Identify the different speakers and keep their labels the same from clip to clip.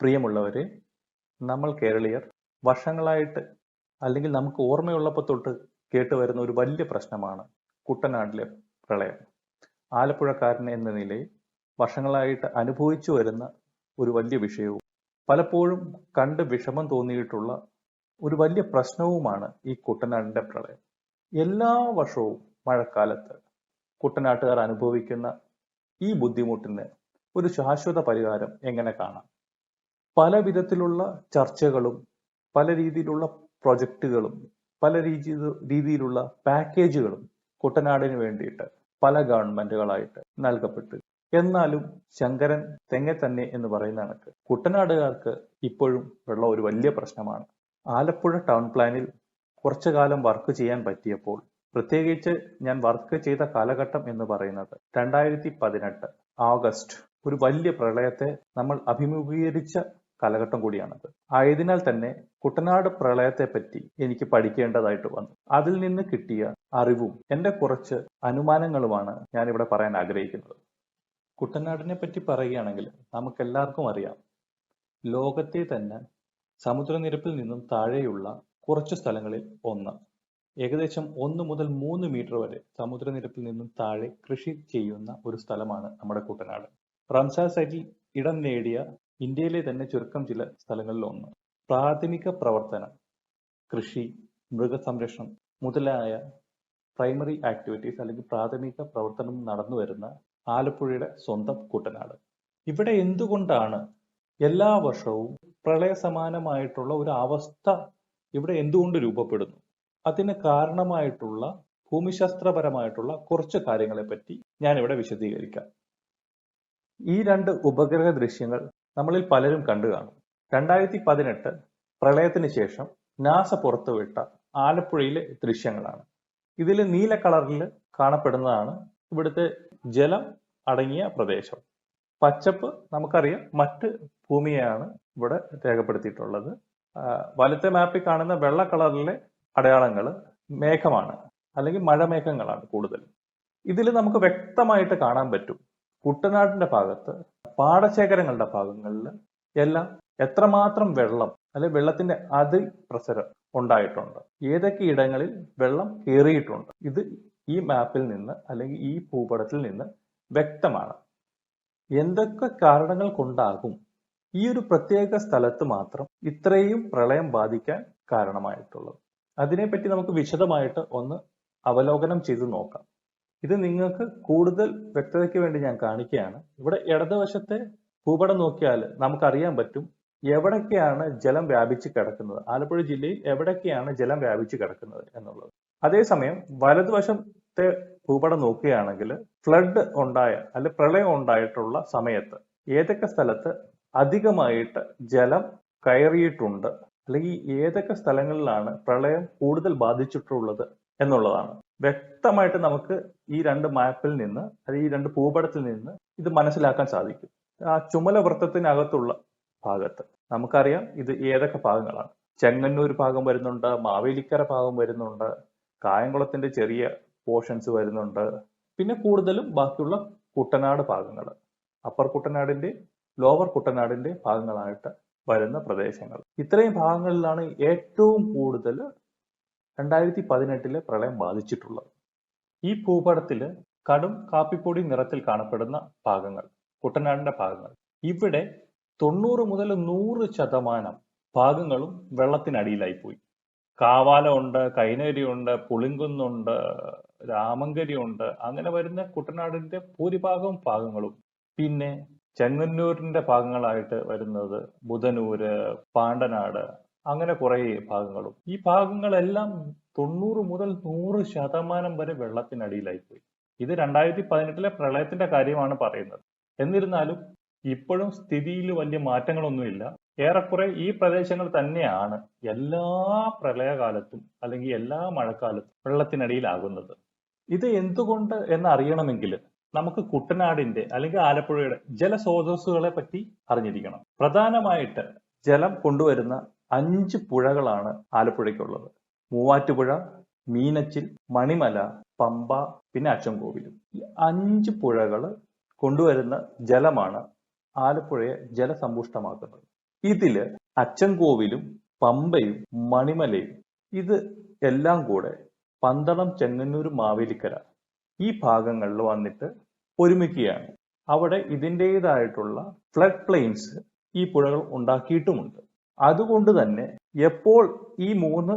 Speaker 1: പ്രിയമുള്ളവരെ നമ്മൾ കേരളീയർ വർഷങ്ങളായിട്ട് അല്ലെങ്കിൽ നമുക്ക് ഓർമ്മയുള്ളപ്പോൾ തൊട്ട് കേട്ട് വരുന്ന ഒരു വലിയ പ്രശ്നമാണ് കുട്ടനാട്ടിലെ പ്രളയം. ആലപ്പുഴക്കാരൻ എന്ന നിലയിൽ വർഷങ്ങളായിട്ട് അനുഭവിച്ചു വരുന്ന ഒരു വലിയ വിഷയവും പലപ്പോഴും കണ്ട് വിഷമം തോന്നിയിട്ടുള്ള ഒരു വലിയ പ്രശ്നവുമാണ് ഈ കുട്ടനാടിന്റെ പ്രളയം. എല്ലാ വർഷവും മഴക്കാലത്ത് കുട്ടനാട്ടുകാർ അനുഭവിക്കുന്ന ഈ ബുദ്ധിമുട്ടിന് ഒരു ശാശ്വത പരിഹാരം എങ്ങനെ കാണാം? പല വിധത്തിലുള്ള ചർച്ചകളും പല രീതിയിലുള്ള പ്രൊജക്റ്റുകളും പല രീതി രീതിയിലുള്ള പാക്കേജുകളും കുട്ടനാടിന് വേണ്ടിയിട്ട് പല ഗവൺമെന്റുകളായിട്ട് നൽകപ്പെട്ടു. എന്നാലും ശങ്കരൻ തെങ്ങെ തന്നെ എന്ന് പറയുന്ന കണക്ക് കുട്ടനാടുകാർക്ക് ഇപ്പോഴും ഉള്ള ഒരു വലിയ പ്രശ്നമാണ്. ആലപ്പുഴ ടൗൺ പ്ലാനിൽ കുറച്ചു കാലം വർക്ക് ചെയ്യാൻ പറ്റിയപ്പോൾ പ്രത്യേകിച്ച് ഞാൻ വർക്ക് ചെയ്ത കാലഘട്ടം എന്ന് പറയുന്നത് രണ്ടായിരത്തി പതിനെട്ട് ആഗസ്റ്റ് ഒരു വലിയ പ്രളയത്തെ നമ്മൾ അഭിമുഖീകരിച്ച കാലഘട്ടം കൂടിയാണത്. ആയതിനാൽ തന്നെ കുട്ടനാട് പ്രളയത്തെ പറ്റി എനിക്ക് പഠിക്കേണ്ടതായിട്ട് വന്നു. അതിൽ നിന്ന് കിട്ടിയ അറിവും എന്റെ കുറച്ച് അനുമാനങ്ങളുമാണ് ഞാൻ ഇവിടെ പറയാൻ ആഗ്രഹിക്കുന്നത്. കുട്ടനാടിനെ പറ്റി പറയുകയാണെങ്കിൽ നമുക്കെല്ലാവർക്കും അറിയാം. ലോകത്തെ തന്നെ സമുദ്രനിരപ്പിൽ നിന്നും താഴെയുള്ള കുറച്ച് സ്ഥലങ്ങളിൽ ഒന്ന്. ഏകദേശം ഒന്ന് മുതൽ മൂന്ന് മീറ്റർ വരെ സമുദ്രനിരപ്പിൽ നിന്നും താഴെ കൃഷി ചെയ്യുന്ന ഒരു സ്ഥലമാണ് നമ്മുടെ കുട്ടനാട്. റംസാർ സൈറ്റിൽ ഇടം നേടിയ ഇന്ത്യയിലെ തന്നെ ചുരുക്കം ചില സ്ഥലങ്ങളിൽ ഒന്ന് പ്രാഥമിക പ്രവർത്തനം കൃഷി മൃഗസംരക്ഷണം മുതലായ പ്രൈമറി ആക്ടിവിറ്റീസ് അല്ലെങ്കിൽ പ്രാഥമിക പ്രവർത്തനം നടന്നു വരുന്ന ആലപ്പുഴയുടെ സ്വന്തം കുട്ടനാട്. ഇവിടെ എന്തുകൊണ്ടാണ് എല്ലാ വർഷവും പ്രളയ സമാനമായിട്ടുള്ള ഒരു അവസ്ഥ ഇവിടെ എന്തുകൊണ്ട് രൂപപ്പെടുന്നു? അതിന് കാരണമായിട്ടുള്ള ഭൂമിശാസ്ത്രപരമായിട്ടുള്ള കുറച്ച് കാര്യങ്ങളെ പറ്റി ഞാൻ ഇവിടെ വിശദീകരിക്കാം. ഈ രണ്ട് ഉപഗ്രഹ ദൃശ്യങ്ങൾ നമ്മളിൽ പലരും കണ്ടു കാണും. രണ്ടായിരത്തി പതിനെട്ട് പ്രളയത്തിന് ശേഷം നാസ പുറത്തുവിട്ട ആലപ്പുഴയിലെ ദൃശ്യങ്ങളാണ്. ഇതിൽ നീല കളറിൽ കാണപ്പെടുന്നതാണ് ഇവിടുത്തെ ജലം അടങ്ങിയ പ്രദേശം. പച്ചപ്പ് നമുക്കറിയാം മറ്റ് ഭൂമിയാണ് ഇവിടെ രേഖപ്പെടുത്തിയിട്ടുള്ളത്. വലത്തെ മാപ്പിൽ കാണുന്ന വെള്ള കളറിലെ അടയാളങ്ങൾ മേഘമാണ് അല്ലെങ്കിൽ മഴമേഘങ്ങളാണ് കൂടുതൽ ഇതിൽ നമുക്ക് വ്യക്തമായിട്ട് കാണാൻ പറ്റും കുട്ടനാടിന്റെ ഭാഗത്ത് പാടശേഖരങ്ങളുടെ ഭാഗങ്ങളിൽ എല്ലാം എത്രമാത്രം വെള്ളം അല്ലെ വെള്ളത്തിന്റെ അതി പ്രസരം ഉണ്ടായിട്ടുണ്ട്. ഏതൊക്കെ ഇടങ്ങളിൽ വെള്ളം കയറിയിട്ടുണ്ട്. ഇത് ഈ മാപ്പിൽ നിന്ന് അല്ലെങ്കിൽ ഈ ഭൂപടത്തിൽ നിന്ന് വ്യക്തമാണ്. എന്തൊക്കെ കാരണങ്ങൾ കൊണ്ടാകും ഈ ഒരു പ്രത്യേക സ്ഥലത്ത് മാത്രം ഇത്രയും പ്രളയം ബാധിക്കാൻ കാരണമായിട്ടുള്ളത്? അതിനെപ്പറ്റി നമുക്ക് വിശദമായിട്ട് ഒന്ന് അവലോകനം ചെയ്ത് നോക്കാം. ഇത് നിങ്ങൾക്ക് കൂടുതൽ വ്യക്തതയ്ക്ക് വേണ്ടി ഞാൻ കാണിക്കുകയാണ്. ഇവിടെ ഇടതുവശത്തെ ഭൂപടം നോക്കിയാൽ നമുക്കറിയാൻ പറ്റും എവിടൊക്കെയാണ് ജലം വ്യാപിച്ച് കിടക്കുന്നത്. ആലപ്പുഴ ജില്ലയിൽ എവിടൊക്കെയാണ് ജലം വ്യാപിച്ച് കിടക്കുന്നത് എന്നുള്ളത്. അതേസമയം വലതുവശത്തെ ഭൂപടം നോക്കുകയാണെങ്കിൽ ഫ്ലഡ് ഉണ്ടായ അല്ലെ പ്രളയം ഉണ്ടായിട്ടുള്ള സമയത്ത് ഏതൊക്കെ സ്ഥലത്ത് അധികമായിട്ട് ജലം കയറിയിട്ടുണ്ട്? അല്ലെങ്കിൽ ഏതൊക്കെ സ്ഥലങ്ങളിലാണ് പ്രളയം കൂടുതൽ ബാധിച്ചിട്ടുള്ളത് എന്നുള്ളതാണ്. വ്യക്തമായിട്ട് നമുക്ക് ഈ രണ്ട് മാപ്പിൽ നിന്ന് അല്ലെങ്കിൽ ഈ രണ്ട് ഭൂപടത്തിൽ നിന്ന് ഇത് മനസ്സിലാക്കാൻ സാധിക്കും. ആ ചുമല വൃത്തത്തിനകത്തുള്ള ഭാഗത്ത് നമുക്കറിയാം ഇത് ഏതൊക്കെ ഭാഗങ്ങളാണ്. ചെങ്ങന്നൂർ ഭാഗം വരുന്നുണ്ട് മാവേലിക്കര ഭാഗം വരുന്നുണ്ട് കായംകുളത്തിന്റെ ചെറിയ പോർഷൻസ് വരുന്നുണ്ട്. പിന്നെ കൂടുതലും ബാക്കിയുള്ള കുട്ടനാട് ഭാഗങ്ങൾ അപ്പർ കുട്ടനാടിന്റെ ലോവർ കുട്ടനാടിന്റെ ഭാഗങ്ങളായിട്ട് വരുന്ന പ്രദേശങ്ങൾ. ഇത്രയും ഭാഗങ്ങളിലാണ് ഏറ്റവും കൂടുതൽ രണ്ടായിരത്തി പതിനെട്ടിലെ പ്രളയം ബാധിച്ചിട്ടുള്ളത്. ഈ ഭൂപടത്തിൽ കടും കാപ്പിപ്പൊടി നിറത്തിൽ കാണപ്പെടുന്ന ഭാഗങ്ങൾ കുട്ടനാടിന്റെ ഭാഗങ്ങൾ. ഇവിടെ തൊണ്ണൂറ് മുതൽ നൂറ് ശതമാനം ഭാഗങ്ങളും വെള്ളത്തിനടിയിലായി പോയി കാവാലം ഉണ്ട് കൈനരി ഉണ്ട് പുളിങ്കുന്നുണ്ട് രാമങ്കരി ഉണ്ട് അങ്ങനെ വരുന്ന കുട്ടനാടിന്റെ ഭൂരിഭാഗം ഭാഗങ്ങളും. പിന്നെ ചെങ്ങന്നൂരിന്റെ ഭാഗങ്ങളായിട്ട് വരുന്നത് ബുധനൂര് പാണ്ടനാട് അങ്ങനെ കുറെ ഭാഗങ്ങളും. ഈ ഭാഗങ്ങളെല്ലാം തൊണ്ണൂറ് മുതൽ നൂറ് ശതമാനം വരെ വെള്ളത്തിനടിയിലായി പോയി ഇത് രണ്ടായിരത്തി പതിനെട്ടിലെ പ്രളയത്തിന്റെ കാര്യമാണ് പറയുന്നത്. എന്നിരുന്നാലും ഇപ്പോഴും സ്ഥിതിയിൽ വലിയ മാറ്റങ്ങളൊന്നുമില്ല. ഏറെക്കുറെ ഈ പ്രദേശങ്ങൾ തന്നെയാണ് എല്ലാ പ്രളയകാലത്തും അല്ലെങ്കിൽ എല്ലാ മഴക്കാലത്തും വെള്ളത്തിനടിയിലാകുന്നത്. ഇത് എന്തുകൊണ്ട് എന്നറിയണമെങ്കിൽ നമുക്ക് കുട്ടനാടിന്റെ അല്ലെങ്കിൽ ആലപ്പുഴയുടെ ജലസ്രോതസ്സുകളെ പറ്റി അറിഞ്ഞിരിക്കണം. പ്രധാനമായിട്ട് ജലം കൊണ്ടുവരുന്ന അഞ്ച് പുഴകളാണ് ആലപ്പുഴയ്ക്കുള്ളത്. മൂവാറ്റുപുഴ മീനച്ചിൽ മണിമല പമ്പ പിന്നെ അച്ചൻകോവിലും ഈ അഞ്ച് പുഴകൾ കൊണ്ടുവരുന്ന ജലമാണ് ആലപ്പുഴയെ ജലസമ്പുഷ്ടമാക്കുന്നത്. ഇതിൽ അച്ചൻകോവിലും പമ്പയും മണിമലയും ഇത് എല്ലാം കൂടെ പന്തളം ചെങ്ങന്നൂർ മാവേലിക്കര ഈ ഭാഗങ്ങളിൽ വന്നിട്ട് ഒരുമിക്കുകയാണ്. അവിടെ ഇതിന്റെതായിട്ടുള്ള ഫ്ലഡ് പ്ലെയിൻസ് ഈ പുഴകൾ ഉണ്ടാക്കിയിട്ടുമുണ്ട്. അതുകൊണ്ട് തന്നെ എപ്പോൾ ഈ മൂന്ന്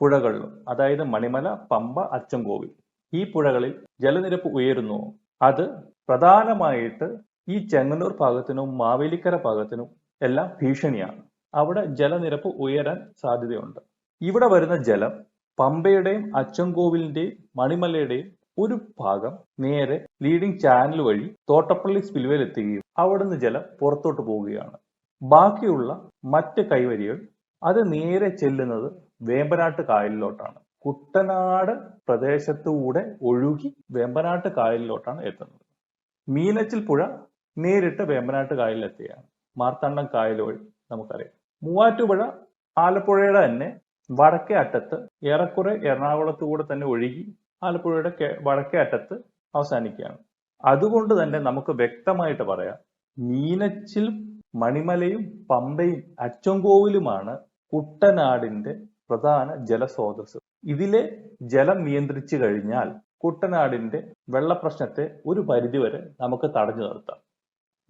Speaker 1: പുഴകളിലും അതായത് മണിമല പമ്പ അച്ചൻകോവിൽ ഈ പുഴകളിൽ ജലനിരപ്പ് ഉയരുന്നു. അത് പ്രധാനമായിട്ട് ഈ ചെങ്ങന്നൂർ ഭാഗത്തിനും മാവേലിക്കര ഭാഗത്തിനും എല്ലാം ഭീഷണിയാണ്. അവിടെ ജലനിരപ്പ് ഉയരാൻ സാധ്യതയുണ്ട്. ഇവിടെ വരുന്ന ജലം പമ്പയുടെയും അച്ചൻകോവിലിന്റെയും മണിമലയുടെയും ഒരു ഭാഗം നേരെ ലീഡിംഗ് ചാനൽ വഴി തോട്ടപ്പള്ളി സ്പിൽവേയിൽ എത്തുകയും അവിടുന്ന് ജലം പുറത്തോട്ട് പോവുകയാണ്. ബാക്കിയുള്ള മറ്റ് കൈവരികൾ അത് നേരെ ചെല്ലുന്നത് വേമ്പനാട്ട് കായലിലോട്ടാണ്. കുട്ടനാട് പ്രദേശത്തൂടെ ഒഴുകി വേമ്പനാട്ട് കായലിലോട്ടാണ് എത്തുന്നത്. മീനച്ചിൽ പുഴ നേരിട്ട് വേമ്പനാട്ട് കായലിലെത്തുകയാണ് മാർത്താണ്ഡം കായൽ വഴി നമുക്കറിയാം. മൂവാറ്റുപുഴ ആലപ്പുഴയുടെ തന്നെ വടക്കേ അറ്റത്ത് ഏറെക്കുറെ എറണാകുളത്തുകൂടെ തന്നെ ഒഴുകി ആലപ്പുഴയുടെ വടക്കേ അറ്റത്ത് അവസാനിക്കുകയാണ്. അതുകൊണ്ട് തന്നെ നമുക്ക് വ്യക്തമായിട്ട് പറയാം മീനച്ചിൽ മണിമലയും പമ്പയും അച്ചൻകോവിലുമാണ് കുട്ടനാടിന്റെ പ്രധാന ജലസ്രോതസ് ഇതിലെ ജലം നിയന്ത്രിച്ചു കഴിഞ്ഞാൽ കുട്ടനാടിന്റെ വെള്ളപ്രശ്നത്തെ ഒരു പരിധിവരെ നമുക്ക് തടഞ്ഞു നിർത്താം.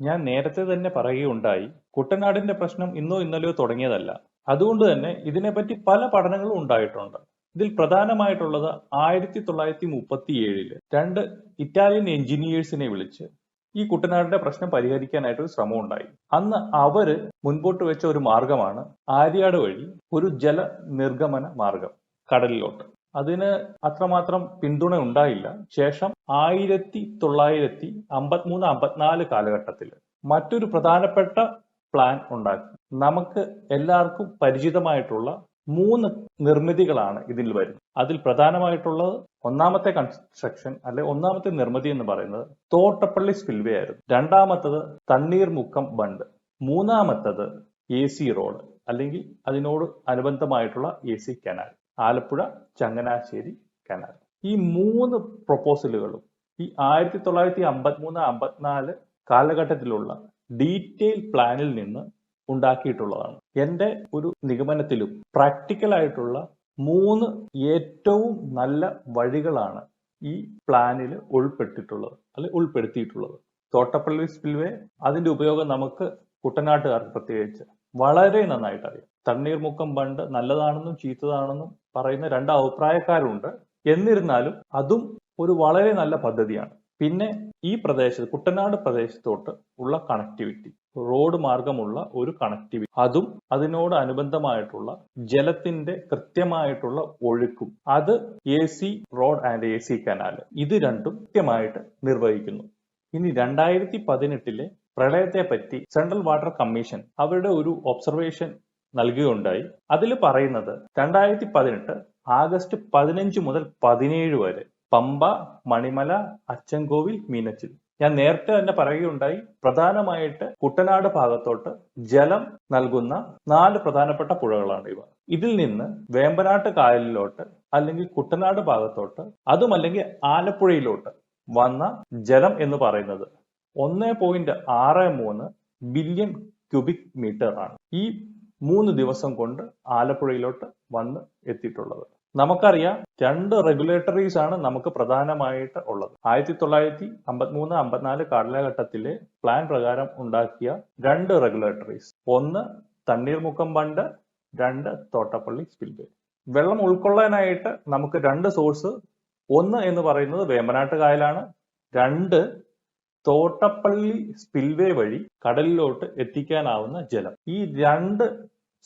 Speaker 1: ഞാൻ നേരത്തെ തന്നെ പറയുകയുണ്ടായി കുട്ടനാടിന്റെ പ്രശ്നം ഇന്നോ ഇന്നലെയോ തുടങ്ങിയതല്ല. അതുകൊണ്ട് തന്നെ ഇതിനെപ്പറ്റി പല പഠനങ്ങളും ഉണ്ടായിട്ടുണ്ട്. ഇതിൽ പ്രധാനമായിട്ടുള്ളത് ആയിരത്തി തൊള്ളായിരത്തി മുപ്പത്തി ഏഴിൽ രണ്ട് ഇറ്റാലിയൻ എഞ്ചിനീയേഴ്സിനെ വിളിച്ച് ഈ കുട്ടനാടിന്റെ പ്രശ്നം പരിഹരിക്കാനായിട്ട് ഒരു ശ്രമം ഉണ്ടായി അന്ന് അവർ മുൻപോട്ട് വെച്ച ഒരു മാർഗമാണ് ആര്യാട് വഴി ഒരു ജല നിർഗമന മാർഗം കടലിലോട്ട്. അതിന് അത്രമാത്രം പിന്തുണ ഉണ്ടായില്ല. ശേഷം ആയിരത്തി തൊള്ളായിരത്തി അമ്പത്തിമൂന്ന് അമ്പത്തിനാല് കാലഘട്ടത്തിൽ മറ്റൊരു പ്രധാനപ്പെട്ട പ്ലാൻ ഉണ്ടാക്കി. നമുക്ക് എല്ലാവർക്കും പരിചിതമായിട്ടുള്ള മൂന്ന് നിർമ്മിതികളാണ് ഇതിൽ വരുന്നത്. അതിൽ പ്രധാനമായിട്ടുള്ളത് ഒന്നാമത്തെ കൺസ്ട്രക്ഷൻ അല്ലെ ഒന്നാമത്തെ നിർമ്മിതി എന്ന് പറയുന്നത് തോട്ടപ്പള്ളി സ്പിൽവേ ആയിരുന്നു. രണ്ടാമത്തത് തണ്ണീർമുക്കം ബണ്ട്. മൂന്നാമത്തത് എ സി റോഡ് അല്ലെങ്കിൽ അതിനോട് അനുബന്ധമായിട്ടുള്ള A C canal Alappuzha Changanassery canal ഈ മൂന്ന് പ്രൊപ്പോസലുകളും ഈ ആയിരത്തി തൊള്ളായിരത്തി അമ്പത്തിമൂന്ന് അമ്പത്തിനാല് കാലഘട്ടത്തിലുള്ള ഡീറ്റെയിൽ പ്ലാനിൽ നിന്ന് ഉണ്ടാക്കിയിട്ടുള്ളതാണ്. എന്റെ ഒരു നിഗമനത്തിലും പ്രാക്ടിക്കൽ ആയിട്ടുള്ള മൂന്ന് ഏറ്റവും നല്ല വഴികളാണ് ഈ പ്ലാനിൽ ഉൾപ്പെട്ടിട്ടുള്ളത് അല്ലെ ഉൾപ്പെടുത്തിയിട്ടുള്ളത്. തോട്ടപ്പള്ളി സ്പിൽവേ അതിന്റെ ഉപയോഗം നമുക്ക് കുട്ടനാട്ടുകാർക്ക് പ്രത്യേകിച്ച് വളരെ നന്നായിട്ട് അറിയാം തണ്ണീർമുക്കം ബണ്ട് നല്ലതാണെന്നും ചീത്തതാണെന്നും പറയുന്ന രണ്ട് അഭിപ്രായക്കാരുണ്ട്. എന്നിരുന്നാലും അതും ഒരു വളരെ നല്ല പദ്ധതിയാണ്. പിന്നെ ഈ പ്രദേശത്ത് കുട്ടനാട് പ്രദേശത്തോട്ട് ഉള്ള കണക്ടിവിറ്റി റോഡ് മാർഗമുള്ള ഒരു കണക്ടിവിറ്റി അതും അതിനോട് അനുബന്ധമായിട്ടുള്ള ജലത്തിന്റെ കൃത്യമായിട്ടുള്ള ഒഴുക്കും. അത് A C road and A C canal ഇത് രണ്ടും കൃത്യമായിട്ട് നിർവഹിക്കുന്നു. ഇനി രണ്ടായിരത്തി പതിനെട്ടിലെ പ്രളയത്തെ പറ്റി സെൻട്രൽ വാട്ടർ കമ്മീഷൻ അവരുടെ ഒരു ഒബ്സർവേഷൻ നൽകുകയുണ്ടായി. അതിൽ പറയുന്നത് രണ്ടായിരത്തി പതിനെട്ട് ആഗസ്റ്റ് പതിനഞ്ച് മുതൽ പതിനേഴ് വരെ പമ്പ മണിമല അച്ചൻകോവിൽ മീനച്ചിൽ. ഞാൻ നേരത്തെ തന്നെ പറയുകയുണ്ടായി പ്രധാനമായിട്ട് കുട്ടനാട് ഭാഗത്തോട്ട് ജലം നൽകുന്ന നാല് പ്രധാനപ്പെട്ട പുഴകളാണ് ഇവ. ഇതിൽ നിന്ന് വേമ്പനാട്ട് കായലിലോട്ട് അല്ലെങ്കിൽ കുട്ടനാട് ഭാഗത്തോട്ട് അതും അല്ലെങ്കിൽ ആലപ്പുഴയിലോട്ട് വന്ന ജലം എന്ന് പറയുന്നത് ഒന്ന് പോയിന്റ് ആറ് മൂന്ന് ബില്യൺ ക്യൂബിക് മീറ്റർ ആണ് ഈ മൂന്ന് ദിവസം കൊണ്ട് ആലപ്പുഴയിലോട്ട് വന്ന് എത്തിയിട്ടുള്ളത്. നമുക്കറിയാം രണ്ട് റെഗുലേറ്ററീസ് ആണ് നമുക്ക് പ്രധാനമായിട്ട് ഉള്ളത്. ആയിരത്തി തൊള്ളായിരത്തി അമ്പത്തിമൂന്ന് അമ്പത്തിനാല് കാലഘട്ടത്തിലെ പ്ലാൻ പ്രകാരം ഉണ്ടാക്കിയ രണ്ട് റെഗുലേറ്ററീസ് ഒന്ന് തണ്ണീർമുക്കം ബണ്ട് രണ്ട് തോട്ടപ്പള്ളി സ്പിൽവേ വെള്ളം ഉൾക്കൊള്ളാനായിട്ട് നമുക്ക് രണ്ട് സോഴ്സ് ഒന്ന് എന്ന് പറയുന്നത് വേമ്പനാട്ട് കായലാണ് രണ്ട് തോട്ടപ്പള്ളി സ്പിൽവേ വഴി കടലിലോട്ട് എത്തിക്കാനാവുന്ന ജലം. ഈ രണ്ട്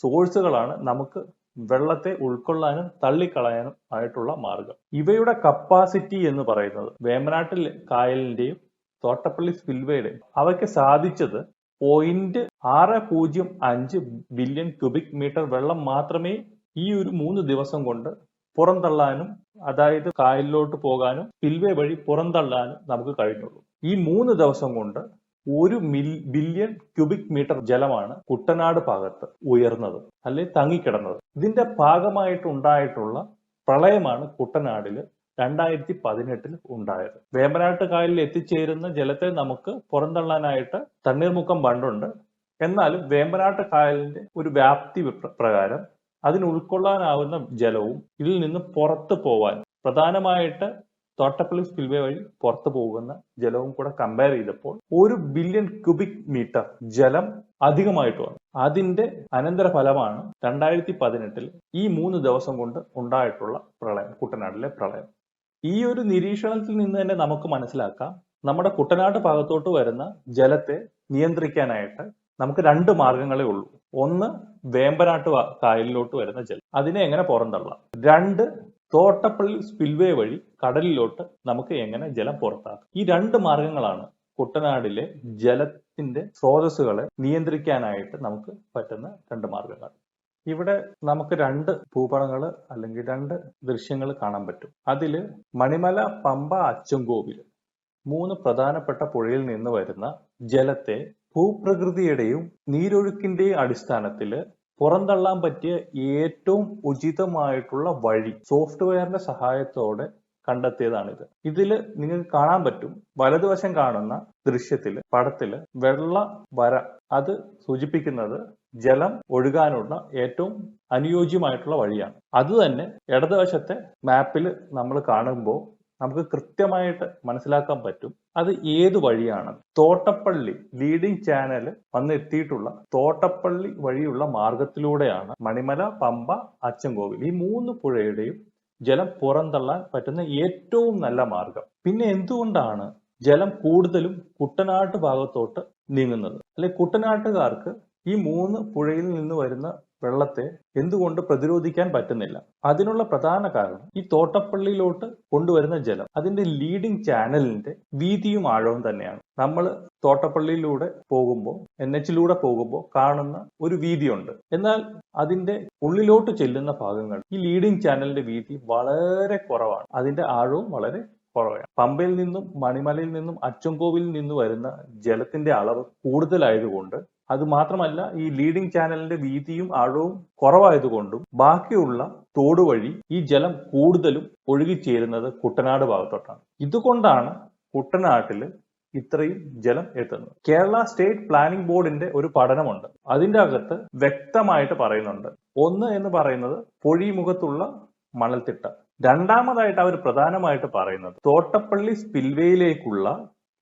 Speaker 1: സോഴ്സുകളാണ് നമുക്ക് വെള്ളത്തെ ഉൾക്കൊള്ളാനും തള്ളിക്കളയാനും ആയിട്ടുള്ള മാർഗം ഇവയുടെ കപ്പാസിറ്റി എന്ന് പറയുന്നത് വേമ്പനാട്ടിൽ കായലിന്റെയും തോട്ടപ്പള്ളി സ്പിൽവേയുടെയും അവയ്ക്ക് സാധിച്ചത് പോയിന്റ് ആറ് പൂജ്യം അഞ്ച് ബില്യൺ ക്യൂബിക് മീറ്റർ വെള്ളം മാത്രമേ ഈ ഒരു മൂന്ന് ദിവസം കൊണ്ട് പുറന്തള്ളാനും അതായത് കായലിലോട്ട് പോകാനും സ്പിൽവേ വഴി പുറന്തള്ളാനും നമുക്ക് കഴിഞ്ഞുള്ളൂ. ഈ മൂന്ന് ദിവസം കൊണ്ട് ഒരു മിൽ ബില്യൺ ക്യൂബിക് മീറ്റർ ജലമാണ് കുട്ടനാട് ഭാഗത്ത് ഉയർന്നത് അല്ലെ തങ്ങിക്കിടന്നത്. ഇതിന്റെ ഭാഗമായിട്ട് ഉണ്ടായിട്ടുള്ള പ്രളയമാണ് കുട്ടനാടിൽ രണ്ടായിരത്തി പതിനെട്ടിൽ ഉണ്ടായത്. വേമ്പനാട്ട് കായലിൽ എത്തിച്ചേരുന്ന ജലത്തെ നമുക്ക് പുറന്തള്ളാനായിട്ട് തണ്ണീർമുക്കം ബണ്ടുണ്ട് എന്നാലും വേമ്പനാട്ട് കായലിന്റെ ഒരു വ്യാപ്തി പ്ര- പ്രകാരം അതിന് ഉൾക്കൊള്ളാനാവുന്ന ജലവും ഇതിൽ നിന്ന് പുറത്തു പോവാൻ പ്രധാനമായിട്ട് തോട്ടപ്പള്ളി സ്പിൽവേ വഴി പുറത്തു പോകുന്ന ജലവും കൂടെ കമ്പയർ ചെയ്തപ്പോൾ ഒരു ബില്യൺ ക്യൂബിക് മീറ്റർ ജലം അധികമായിട്ട് വന്നു. അതിന്റെ അനന്തര ഫലമാണ് രണ്ടായിരത്തി പതിനെട്ടിൽ ഈ മൂന്ന് ദിവസം കൊണ്ട് ഉണ്ടായിട്ടുള്ള പ്രളയം കുട്ടനാട്ടിലെ പ്രളയം. ഈ ഒരു നിരീക്ഷണത്തിൽ നിന്ന് തന്നെ നമുക്ക് മനസ്സിലാക്കാം നമ്മുടെ കുട്ടനാട് ഭാഗത്തോട്ട് വരുന്ന ജലത്തെ നിയന്ത്രിക്കാനായിട്ട് നമുക്ക് രണ്ട് മാർഗങ്ങളേ ഉള്ളൂ. ഒന്ന് വേമ്പനാട്ട് കായലിലോട്ട് വരുന്ന ജലം. അതിനെ എങ്ങനെ പുറന്തള്ളാം? രണ്ട് തോട്ടപ്പള്ളി സ്പിൽവേ വഴി കടലിലോട്ട് നമുക്ക് എങ്ങനെ ജലം പുറത്താക്കാം? ഈ രണ്ട് മാർഗങ്ങളാണ് കുട്ടനാടിലെ ജലത്തിന്റെ സ്രോതസ്സുകളെ നിയന്ത്രിക്കാനായിട്ട് നമുക്ക് പറ്റുന്ന രണ്ട് മാർഗങ്ങൾ. ഇവിടെ നമുക്ക് രണ്ട് ഭൂപടങ്ങൾ അല്ലെങ്കിൽ രണ്ട് ദൃശ്യങ്ങൾ കാണാൻ പറ്റും. അതിൽ മണിമല പമ്പ അച്ചൻകോവിൽ മൂന്ന് പ്രധാനപ്പെട്ട പുഴയിൽ നിന്ന് വരുന്ന ജലത്തെ ഭൂപ്രകൃതിയുടെയും നീരൊഴുക്കിന്റെയും അടിസ്ഥാനത്തിൽ പുറന്തള്ളാൻ പറ്റിയ ഏറ്റവും ഉചിതമായിട്ടുള്ള വഴി സോഫ്റ്റ്വെയറിന്റെ സഹായത്തോടെ കണ്ടെത്തിയതാണിത്. ഇതിൽ നിങ്ങൾക്ക് കാണാൻ പറ്റും വലതുവശം കാണുന്ന ദൃശ്യത്തിൽ പടത്തിൽ വെള്ള വര. അത് സൂചിപ്പിക്കുന്നത് ജലം ഒഴുകാനുള്ള ഏറ്റവും അനുയോജ്യമായിട്ടുള്ള വഴിയാണ്. അത് തന്നെ ഇടതുവശത്തെ മാപ്പിൽ നമ്മൾ കാണുമ്പോൾ നമുക്ക് കൃത്യമായിട്ട് മനസ്സിലാക്കാൻ പറ്റും അത് ഏത് വഴിയാണ്? തോട്ടപ്പള്ളി ലീഡിംഗ് ചാനൽ വന്നെത്തിയിട്ടുള്ള തോട്ടപ്പള്ളി വഴിയുള്ള മാർഗത്തിലൂടെയാണ് മണിമല പമ്പ അച്ചൻകോവിൽ ഈ മൂന്ന് പുഴയുടെയും ജലം പുറന്തള്ളാൻ പറ്റുന്ന ഏറ്റവും നല്ല മാർഗം. പിന്നെ എന്തുകൊണ്ടാണ് ജലം കൂടുതലും കുട്ടനാട്ട് ഭാഗത്തോട്ട് നീങ്ങുന്നത്? അല്ലെ കുട്ടനാട്ടുകാർക്ക് ഈ മൂന്ന് പുഴയിൽ നിന്ന് വരുന്ന വെള്ളത്തെ എന്തുകൊണ്ട് പ്രതിരോധിക്കാൻ പറ്റുന്നില്ല? അതിനുള്ള പ്രധാന കാരണം ഈ തോട്ടപ്പള്ളിയിലോട്ട് കൊണ്ടുവരുന്ന ജലം അതിന്റെ ലീഡിംഗ് ചാനലിന്റെ വീതിയും ആഴവും തന്നെയാണ്. നമ്മൾ തോട്ടപ്പള്ളിയിലൂടെ പോകുമ്പോൾ എൻ എച്ചിലൂടെ പോകുമ്പോൾ കാണുന്ന ഒരു വീതിയുണ്ട്. എന്നാൽ അതിന്റെ ഉള്ളിലോട്ട് ചെല്ലുന്ന ഭാഗങ്ങൾ ഈ ലീഡിംഗ് ചാനലിന്റെ വീതി വളരെ കുറവാണ്. അതിന്റെ ആഴവും വളരെ കുറവാണ്. പമ്പയിൽ നിന്നും മണിമലയിൽ നിന്നും അച്ചൻകോവിലിൽ നിന്നും വരുന്ന ജലത്തിന്റെ അളവ് കൂടുതലായതുകൊണ്ട് അത് മാത്രമല്ല ഈ ലീഡിംഗ് ചാനലിന്റെ വീതിയും ആഴവും കുറവായതുകൊണ്ടും ബാക്കിയുള്ള തോട് വഴി ഈ ജലം കൂടുതലും ഒഴുകിച്ചേരുന്നത് കുട്ടനാട് ഭാഗത്തോട്ടാണ്. ഇതുകൊണ്ടാണ് കുട്ടനാട്ടിൽ ഇത്രയും ജലം എത്തുന്നത്. കേരള സ്റ്റേറ്റ് പ്ലാനിംഗ് ബോർഡിന്റെ ഒരു പഠനമുണ്ട്. അതിന്റെ അകത്ത് വ്യക്തമായിട്ട് പറയുന്നുണ്ട്. ഒന്ന് എന്ന് പറയുന്നത് പൊഴിമുഖത്തുള്ള മണൽത്തിട്ട. രണ്ടാമതായിട്ട് അവർ പ്രധാനമായിട്ട് പറയുന്നത് തോട്ടപ്പള്ളി സ്പിൽവേയിലേക്കുള്ള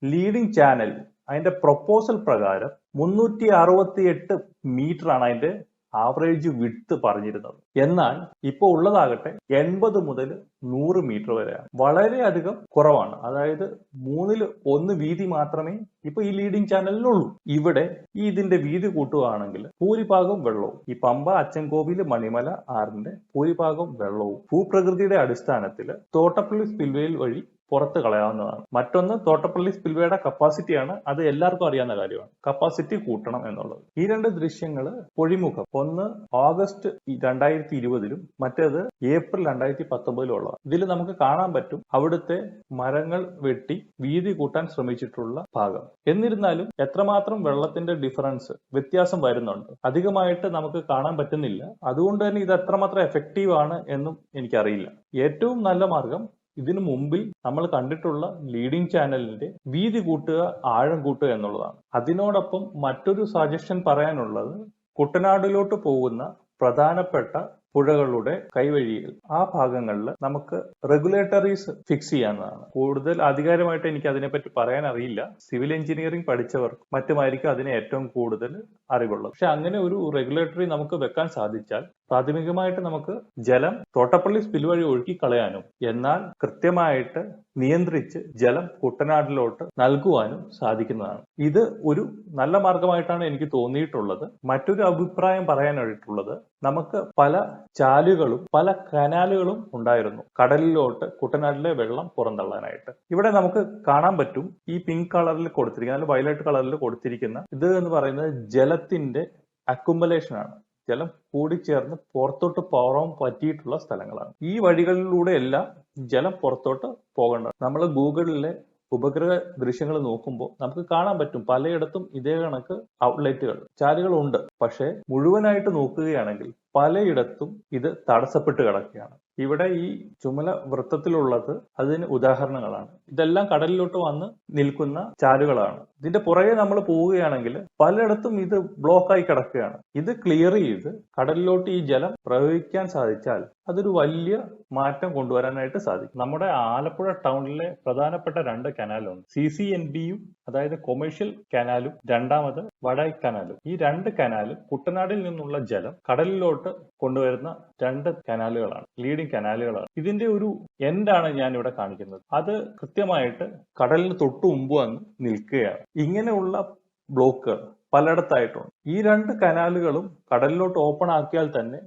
Speaker 1: ലീഡിംഗ് ചാനൽ അതിന്റെ പ്രൊപ്പോസൽ പ്രകാരം മുന്നൂറ്റി അറുപത്തി എട്ട് മീറ്റർ ആണ് അതിന്റെ ആവറേജ് വിഡ്ത്ത് പറഞ്ഞിരുന്നത്. എന്നാൽ ഇപ്പോൾ ഉള്ളതാകട്ടെ എൺപത് മുതൽ നൂറ് മീറ്റർ വരെയാണ്. വളരെയധികം കുറവാണ്. അതായത് മൂന്നിൽ ഒന്ന് വീതി മാത്രമേ ഇപ്പൊ ഈ ലീഡിംഗ് ചാനലിനുള്ളൂ ഇവിടെ ഈ ഇതിന്റെ വീതി കൂട്ടുകയാണെങ്കിൽ ഭൂരിഭാഗം വെള്ളവും ഈ പമ്പ അച്ചൻകോവിൽ മണിമല ആറിന്റെ ഭൂരിഭാഗം വെള്ളവും ഭൂപ്രകൃതിയുടെ അടിസ്ഥാനത്തിൽ തോട്ടപ്പള്ളി സ്പിൽവേൽ വഴി പുറത്ത് കളയാവുന്നതാണ്. മറ്റൊന്ന് തോട്ടപ്പള്ളി സ്പിൽവേയുടെ കപ്പാസിറ്റിയാണ് അത് എല്ലാവർക്കും അറിയാവുന്ന കാര്യമാണ്. കപ്പാസിറ്റി കൂട്ടണം എന്നുള്ളത്. ഈ രണ്ട് ദൃശ്യങ്ങൾ പൊഴിമുഖം. ഒന്ന് ഓഗസ്റ്റ് രണ്ടായിരത്തി ഇരുപതിലും മറ്റേത് ഏപ്രിൽ രണ്ടായിരത്തി പത്തൊമ്പതിലും ഉള്ളതാണ്. ഇതിൽ നമുക്ക് കാണാൻ പറ്റും അവിടുത്തെ മരങ്ങൾ വെട്ടി വീതി കൂട്ടാൻ ശ്രമിച്ചിട്ടുള്ള ഭാഗം. എന്നിരുന്നാലും എത്രമാത്രം വെള്ളത്തിന്റെ ഡിഫറൻസ് വ്യത്യാസം വരുന്നുണ്ട് അധികമായിട്ട് നമുക്ക് കാണാൻ പറ്റുന്നില്ല. അതുകൊണ്ട് തന്നെ ഇത് എത്രമാത്രം എഫക്റ്റീവ് ആണ് എന്നും എനിക്കറിയില്ല. ഏറ്റവും നല്ല മാർഗം ഇതിനു മുമ്പിൽ നമ്മൾ കണ്ടിട്ടുള്ള ലീഡിംഗ് ചാനലിന്റെ വീതി കൂട്ടുക ആഴം കൂട്ടുക എന്നുള്ളതാണ്. അതിനോടൊപ്പം മറ്റൊരു സജഷൻ പറയാനുള്ളത് കുട്ടനാടിലോട്ട് പോകുന്ന പ്രധാനപ്പെട്ട പുഴകളുടെ കൈവഴികൾ ആ ഭാഗങ്ങളിൽ നമുക്ക് റെഗുലേറ്ററീസ് ഫിക്സ് ചെയ്യാവുന്നതാണ്. കൂടുതൽ അധികാരമായിട്ട് എനിക്ക് അതിനെപ്പറ്റി പറയാൻ അറിയില്ല. സിവിൽ എഞ്ചിനീയറിംഗ് പഠിച്ചവർക്ക് മറ്റുമായിരിക്കും അതിനെ ഏറ്റവും കൂടുതൽ അറിവുള്ളത്. പക്ഷെ അങ്ങനെ ഒരു റെഗുലേറ്ററി നമുക്ക് വെക്കാൻ സാധിച്ചാൽ പ്രാഥമികമായിട്ട് നമുക്ക് ജലം തോട്ടപ്പള്ളി സ്പിൽ വഴി ഒഴുക്കി കളയാനും എന്നാൽ കൃത്യമായിട്ട് നിയന്ത്രിച്ച് ജലം കുട്ടനാട്ടിലോട്ട് നൽകുവാനും സാധിക്കുന്നതാണ്. ഇത് ഒരു നല്ല മാർഗമായിട്ടാണ് എനിക്ക് തോന്നിയിട്ടുള്ളത്. മറ്റൊരു അഭിപ്രായം പറയാനായിട്ടുള്ളത് നമുക്ക് പല ചാലുകളും പല കനാലുകളും ഉണ്ടായിരുന്നു കടലിലോട്ട് കുട്ടനാട്ടിലെ വെള്ളം പുറന്തള്ളാനായിട്ട്. ഇവിടെ നമുക്ക് കാണാൻ പറ്റും ഈ പിങ്ക് കളറിൽ കൊടുത്തിരിക്കുന്ന അല്ലെങ്കിൽ വയലറ്റ് കളറിൽ കൊടുത്തിരിക്കുന്ന ഇത് എന്ന് പറയുന്നത് ജലത്തിന്റെ അക്കുമുലേഷൻ ആണ്. ജലം കൂടിച്ചേർന്ന് പുറത്തോട്ട് പോകാൻ പറ്റിയിട്ടുള്ള സ്ഥലങ്ങളാണ്. ഈ വഴികളിലൂടെ എല്ലാം ജലം പുറത്തോട്ട് പോകേണ്ടത് നമ്മൾ ഗൂഗിളിലെ ഉപഗ്രഹ ദൃശ്യങ്ങൾ നോക്കുമ്പോൾ നമുക്ക് കാണാൻ പറ്റും പലയിടത്തും ഇതേ കണക്ക് ഔട്ട്ലെറ്റുകൾ ചാലുകൾ ഉണ്ട്. പക്ഷേ മുഴുവനായിട്ട് നോക്കുകയാണെങ്കിൽ പലയിടത്തും ഇത് തടസ്സപ്പെട്ട് കിടക്കുകയാണ്. ഇവിടെ ഈ ചുമല വൃത്തത്തിലുള്ളത് അതിന് ഉദാഹരണങ്ങളാണ്. ഇതെല്ലാം കടലിലോട്ട് വന്ന് നിൽക്കുന്ന ചാലുകളാണ്. ഇതിന്റെ പുറകെ നമ്മൾ പോവുകയാണെങ്കിൽ പലയിടത്തും ഇത് ബ്ലോക്കായി കിടക്കുകയാണ്. ഇത് ക്ലിയർ ചെയ്ത് കടലിലോട്ട് ഈ ജലം പ്രവഹിക്കാൻ സാധിച്ചാൽ അതൊരു വലിയ മാറ്റം കൊണ്ടുവരാനായിട്ട് സാധിക്കും. നമ്മുടെ ആലപ്പുഴ ടൗണിലെ പ്രധാനപ്പെട്ട രണ്ട് കനാലുണ്ട് സി സി എൻ ബിയും അതായത് കൊമേഴ്ഷ്യൽ കനാലും രണ്ടാമത് വടായി കനാലും ഈ രണ്ട് കനാലും കുട്ടനാടിൽ നിന്നുള്ള ജലം കടലിലോട്ട് കൊണ്ടുവരുന്ന രണ്ട് കനാലുകളാണ് ലീഡിംഗ് കനാലുകളാണ് ഇതിന്റെ ഒരു എൻഡാണ് ഞാൻ ഇവിടെ കാണിക്കുന്നത്. അത് കൃത്യമായിട്ട് കടലിന് തൊട്ടു മുമ്പ് വന്ന് നിൽക്കുകയാണ്. ഇങ്ങനെയുള്ള ബ്ലോക്ക് പലയിടത്തായിട്ടുണ്ട്. ഈ രണ്ട് കനാലുകളും കടലിലോട്ട് ഓപ്പൺ ആക്കിയാൽ തന്നെ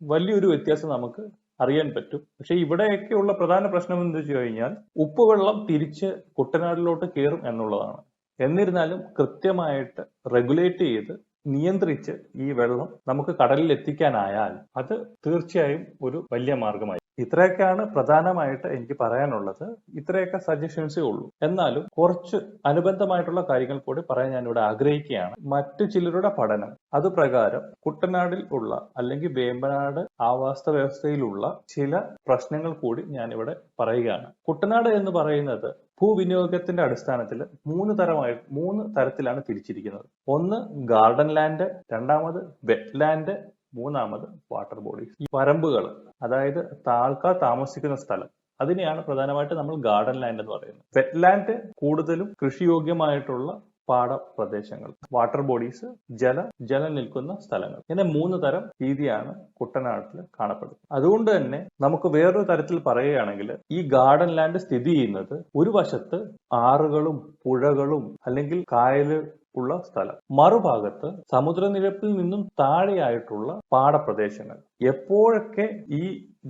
Speaker 1: വലിയൊരു വ്യത്യാസം നമുക്ക് അറിയാൻ പറ്റും. പക്ഷെ ഇവിടെയൊക്കെയുള്ള പ്രധാന പ്രശ്നം എന്ന് വെച്ച് കഴിഞ്ഞാൽ ഉപ്പുവെള്ളം തിരിച്ച് കുട്ടനാടിലോട്ട് കയറും എന്നുള്ളതാണ്. എന്നിരുന്നാലും കൃത്യമായിട്ട് റെഗുലേറ്റ് ചെയ്ത് നിയന്ത്രിച്ച് ഈ വെള്ളം നമുക്ക് കടലിൽ എത്തിക്കാനായാൽ അത് തീർച്ചയായും ഒരു വലിയ മാർഗമായി. ഇത്രയൊക്കെയാണ് പ്രധാനമായിട്ട് എനിക്ക് പറയാനുള്ളത്. ഇത്രയൊക്കെ സജഷൻസേ ഉള്ളൂ. എന്നാലും കുറച്ച് അനുബന്ധമായിട്ടുള്ള കാര്യങ്ങൾ കൂടി പറയാൻ ഞാൻ ഇവിടെ ആഗ്രഹിക്കുകയാണ്. മറ്റു ചിലരുടെ പഠനം അത് പ്രകാരം കുട്ടനാടിൽ ഉള്ള അല്ലെങ്കിൽ വേമ്പനാട് ആവാസ വ്യവസ്ഥയിലുള്ള ചില പ്രശ്നങ്ങൾ കൂടി ഞാൻ ഇവിടെ പറയുകയാണ്. കുട്ടനാട് എന്ന് പറയുന്നത് ഭൂവിനിയോഗത്തിന്റെ അടിസ്ഥാനത്തിൽ മൂന്ന് തരമായി മൂന്ന് തരത്തിലാണ് തിരിച്ചിരിക്കുന്നത്. ഒന്ന് ഗാർഡൻ ലാൻഡ് രണ്ടാമത് വെറ്റ് ലാൻഡ് മൂന്നാമത് വാട്ടർ ബോഡീസ് വരമ്പുകൾ അതായത് താൾക്കാർ താമസിക്കുന്ന സ്ഥലം അതിനെയാണ് പ്രധാനമായിട്ട് നമ്മൾ ഗാർഡൻ ലാൻഡ് എന്ന് പറയുന്നത്. വെറ്റ് ലാൻഡ് കൂടുതലും കൃഷിയോഗ്യമായിട്ടുള്ള പാട പ്രദേശങ്ങൾ വാട്ടർ ബോഡീസ് ജല ജലം നിൽക്കുന്ന സ്ഥലങ്ങൾ. ഇങ്ങനെ മൂന്ന് തരം രീതിയാണ് കുട്ടനാട്ടിൽ കാണപ്പെടുന്നത്. അതുകൊണ്ട് തന്നെ നമുക്ക് വേറൊരു തരത്തിൽ പറയുകയാണെങ്കിൽ ഈ ഗാർഡൻ ലാൻഡ് സ്ഥിതി ചെയ്യുന്നത് ഒരു വശത്ത് ആറുകളും പുഴകളും അല്ലെങ്കിൽ കായൽ ഉള്ള സ്ഥലം. മറുഭാഗത്ത് സമുദ്രനിരപ്പിൽ നിന്നും താഴെയായിട്ടുള്ള പാടപ്രദേശങ്ങൾ. എപ്പോഴൊക്കെ ഈ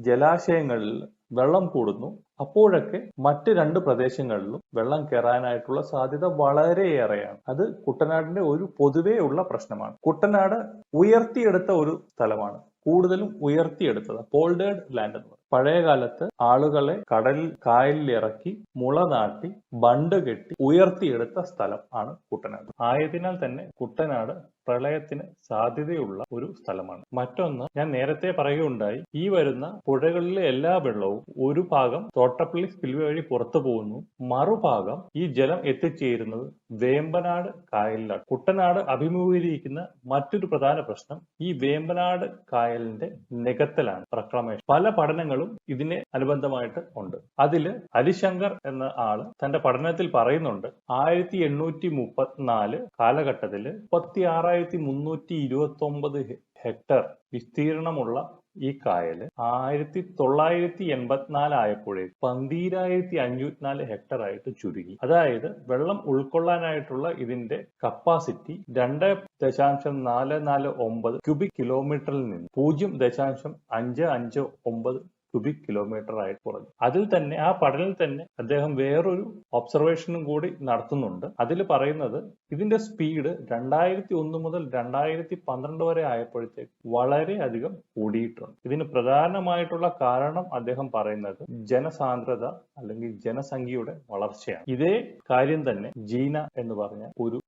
Speaker 1: ജലാശയങ്ങളിൽ വെള്ളം കൂടുന്നു അപ്പോഴൊക്കെ മറ്റ് രണ്ട് പ്രദേശങ്ങളിലും വെള്ളം കയറാനായിട്ടുള്ള സാധ്യത വളരെയേറെയാണ്. അത് കുട്ടനാടിന്റെ ഒരു പൊതുവേ ഉള്ള പ്രശ്നമാണ്. കുട്ടനാട് ഉയർത്തിയെടുത്ത ഒരു സ്ഥലമാണ്. കൂടുതലും ഉയർത്തിയെടുത്തത് പോൾഡേഡ് ലാൻഡ് എന്ന് പറയും. പഴയ കാലത്ത് ആളുകളെ കടലിൽ കായലിൽ ഇറക്കി മുള നാട്ടി ബണ്ട് കെട്ടി ഉയർത്തിയെടുത്ത സ്ഥലം ആണ് കുട്ടനാട്. ആയതിനാൽ തന്നെ കുട്ടനാട് പ്രളയത്തിന് സാധ്യതയുള്ള ഒരു സ്ഥലമാണ്. മറ്റൊന്ന് ഞാൻ നേരത്തെ പറയുകയുണ്ടായി ഈ വരുന്ന പുഴകളിലെ എല്ലാ വെള്ളവും ഒരു ഭാഗം തോട്ടപ്പള്ളി സ്പിൽവേ വഴി പുറത്തു പോകുന്നു മറുഭാഗം ഈ ജലം എത്തിച്ചേരുന്നത് വേമ്പനാട് കായലിലാണ്. കുട്ടനാട് അഭിമുഖീകരിക്കുന്ന മറ്റൊരു പ്രധാന പ്രശ്നം ഈ വേമ്പനാട് കായലിന്റെ നികത്തലാണ് പ്രക്ലമേഷൻ പല പഠനങ്ങളും ഇതിനെ അനുബന്ധമായിട്ട് ഉണ്ട്. അതിൽ അലിശങ്കർ എന്ന ആൾ തന്റെ പഠനത്തിൽ പറയുന്നുണ്ട് ആയിരത്തി എണ്ണൂറ്റി മുപ്പത്തിനാല് കാലഘട്ടത്തിൽ മുപ്പത്തി ആറായിരത്തി മുന്നൂറ്റി ഇരുപത്തി ഒമ്പത് ഹെക്ടർ വിസ്തീർണമുള്ള ഈ കായൽ ആയിരത്തി തൊള്ളായിരത്തി എൺപത്തിനാല് ആയപ്പോഴേ പന്തീരായിരത്തി അഞ്ഞൂറ്റിനാല് ഹെക്ടർ ആയിട്ട് ചുരുങ്ങി. അതായത് വെള്ളം ഉൾക്കൊള്ളാനായിട്ടുള്ള ഇതിന്റെ കപ്പാസിറ്റി രണ്ട് ദശാംശം നാല് നാല് ഒമ്പത് ക്യൂബിക് കിലോമീറ്ററിൽ നിന്ന് പൂജ്യം ദശാംശം അഞ്ച് അഞ്ച് ഒമ്പത് ക്യൂബിക് കിലോമീറ്റർ ആയി കുറഞ്ഞു. അതിൽ തന്നെ ആ പഠനത്തിൽ തന്നെ അദ്ദേഹം വേറൊരു ഒബ്സർവേഷനും കൂടി നടത്തുന്നുണ്ട്. അതിൽ പറയുന്നത് ഇതിന്റെ സ്പീഡ് രണ്ടായിരത്തി ഒന്ന് മുതൽ രണ്ടായിരത്തി പന്ത്രണ്ട് വരെ ആയപ്പോഴത്തേക്ക് വളരെയധികം കൂടിയിട്ടുണ്ട്. ഇതിന് പ്രധാനമായിട്ടുള്ള കാരണം അദ്ദേഹം പറയുന്നത് ജനസാന്ദ്രത അല്ലെങ്കിൽ ജനസംഖ്യയുടെ വളർച്ചയാണ്. ഇതേ കാര്യം തന്നെ ജീന എന്ന് പറഞ്ഞ ഒരു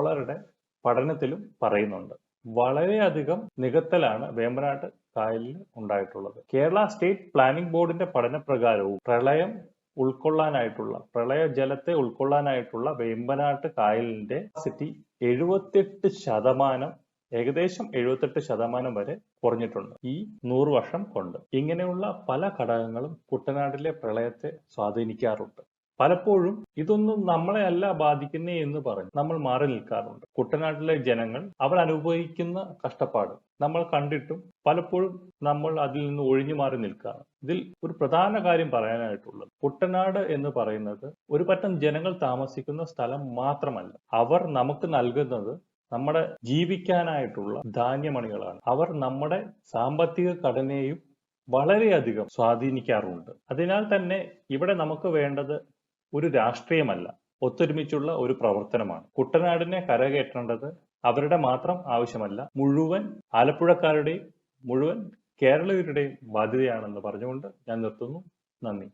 Speaker 1: പഠനത്തിലും പറയുന്നുണ്ട്. വളരെയധികം നികത്തലാണ് വേമ്പനാട്ട് കായലിൽ ഉണ്ടായിട്ടുള്ളത്. കേരള സ്റ്റേറ്റ് പ്ലാനിംഗ് ബോർഡിന്റെ പഠനപ്രകാരവും പ്രളയം ഉൾക്കൊള്ളാനായിട്ടുള്ള പ്രളയ ജലത്തെ ഉൾക്കൊള്ളാനായിട്ടുള്ള വേമ്പനാട്ട് കായലിന്റെ സിറ്റി എഴുപത്തെട്ട് ശതമാനം ഏകദേശം എഴുപത്തെട്ട് ശതമാനം വരെ കുറഞ്ഞിട്ടുണ്ട് ഈ നൂറ് വർഷം കൊണ്ട്. ഇങ്ങനെയുള്ള പല ഘടകങ്ങളും കുട്ടനാട്ടിലെ പ്രളയത്തെ സ്വാധീനിക്കാറുണ്ട്. പലപ്പോഴും ഇതൊന്നും നമ്മളെ അല്ല ബാധിക്കുന്നേ എന്ന് പറഞ്ഞ് നമ്മൾ മാറി നിൽക്കാറുണ്ട്. കുട്ടനാട്ടിലെ ജനങ്ങൾ അവർ അനുഭവിക്കുന്ന കഷ്ടപ്പാട് നമ്മൾ കണ്ടിട്ടും പലപ്പോഴും നമ്മൾ അതിൽ നിന്ന് ഒഴിഞ്ഞു മാറി നിൽക്കാറ് ഇതിൽ ഒരു പ്രധാന കാര്യം പറയാനായിട്ടുള്ളത് കുട്ടനാട് എന്ന് പറയുന്നത് ഒരു പറ്റം ജനങ്ങൾ താമസിക്കുന്ന സ്ഥലം മാത്രമല്ല. അവർ നമുക്ക് നൽകുന്നത് നമ്മുടെ ജീവിക്കാനായിട്ടുള്ള ധാന്യമണികളാണ്. അവർ നമ്മുടെ സാമ്പത്തിക ഘടനയും വളരെയധികം സ്വാധീനിക്കാറുണ്ട്. അതിനാൽ തന്നെ ഇവിടെ നമുക്ക് വേണ്ടത് ഒരു രാഷ്ട്രീയമല്ല. ഒത്തൊരുമിച്ചുള്ള ഒരു പ്രവർത്തനമാണ്. കുട്ടനാടിനെ കരകയറ്റേണ്ടത് അവരുടെ മാത്രം ആവശ്യമല്ല. മുഴുവൻ ആലപ്പുഴക്കാരുടെയും മുഴുവൻ കേരളീയരുടെയും ബാധ്യതയാണെന്ന് പറഞ്ഞുകൊണ്ട് ഞാൻ നിർത്തുന്നു. നന്ദി.